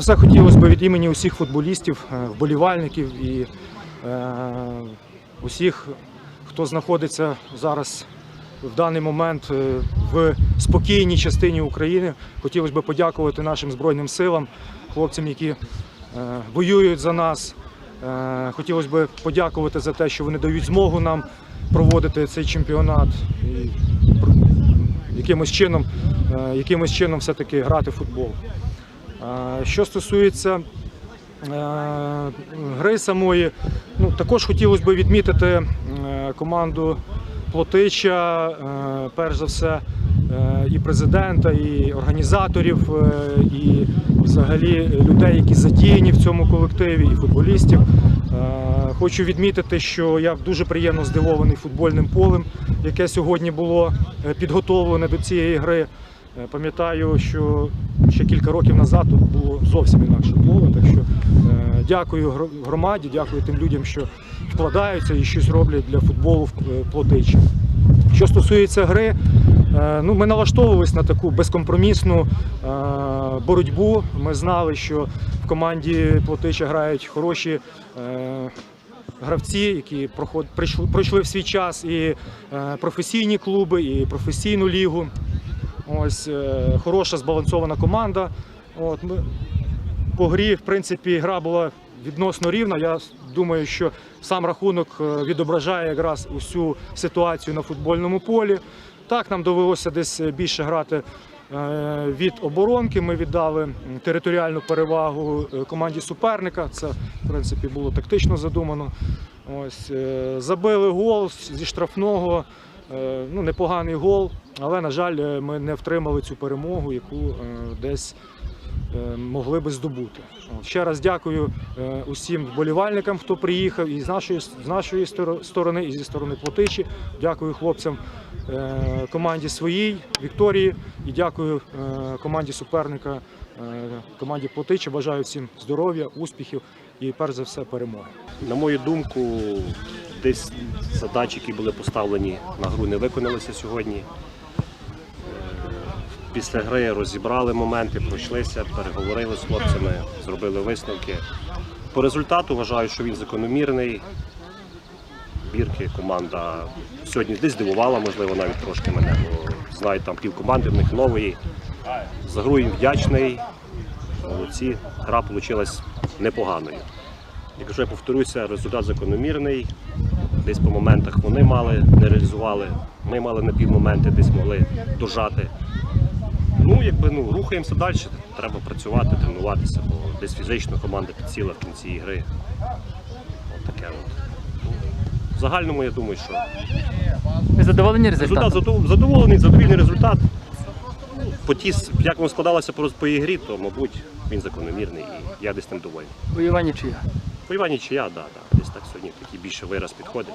Все хотілося б від імені усіх футболістів, е, вболівальників і е, усіх, хто знаходиться зараз в даний момент е, в спокійній частині України. Хотілося б подякувати нашим Збройним силам, хлопцям, які е, воюють за нас. Е, Хотілося б подякувати за те, що вони дають змогу нам проводити цей чемпіонат і якимось чином, е, якимось чином все-таки грати в футбол. Що стосується е, гри самої, ну, також хотілося б відмітити е, команду Плотича, е, перш за все, і президента, і організаторів, і взагалі людей, які задіяні в цьому колективі, і футболістів. Хочу відмітити, що я дуже приємно здивований футбольним полем, яке сьогодні було підготовлене до цієї гри. Пам'ятаю, що ще кілька років назад тут було зовсім інакше поле. Так що е, дякую громаді, дякую тим людям, що вкладаються і щось роблять для футболу в е, Плотичі. Що стосується гри, е, ну, ми налаштовувалися на таку безкомпромісну е, боротьбу. Ми знали, що в команді Плотича грають хороші гравці, які пройшли в свій час і професійні клуби, і професійну лігу. Ось е, хороша збалансована команда. От, ми, по грі, в принципі, гра була відносно рівна. Я думаю, що сам рахунок е, відображає якраз усю ситуацію на футбольному полі. Так, нам довелося десь більше грати е, від оборонки. Ми віддали територіальну перевагу команді суперника. Це, в принципі, було тактично задумано. Ось, забили гол зі штрафного. Е, Ну, непоганий гол, але, на жаль, е, ми не втримали цю перемогу, яку е, десь могли би здобути. Ще раз дякую усім вболівальникам, хто приїхав і з нашої, з нашої сторони, і зі сторони Плотичі. Дякую хлопцям команді своїй, Вікторії, і дякую команді суперника, команді Плотичі. Бажаю всім здоров'я, успіхів і перш за все перемоги. На мою думку, десь задачі, які були поставлені на гру, не виконалися сьогодні. Е, Після гри розібрали моменти, пройшлися, переговорили з хлопцями, зробили висновки. По результату вважаю, що він закономірний. Бірки команда сьогодні десь здивувала, можливо, навіть трошки мене, бо знаю, там пів команди в них нової. За гру їм вдячний. Молодці. Гра вийшла непоганою. Якщо я повторюся, результат закономірний. Десь по моментах вони мали, не реалізували. Ми мали на півмоменти, десь могли дожати. Ну, якби ну, рухаємося далі. Треба працювати, тренуватися, бо десь фізично команда підсіла в кінці ігри. От таке от. Ну, В загальному я думаю, що Ви задоволені результат результатом? задов- задоволений, задовільний результат. Ну, По ті, с- як воно складалося по, по ігрі, то, мабуть, він закономірний і я десь ним довольний. Воювання чия? Воювання чи я, да, да. Десь так сьогодні більше вираз підходить.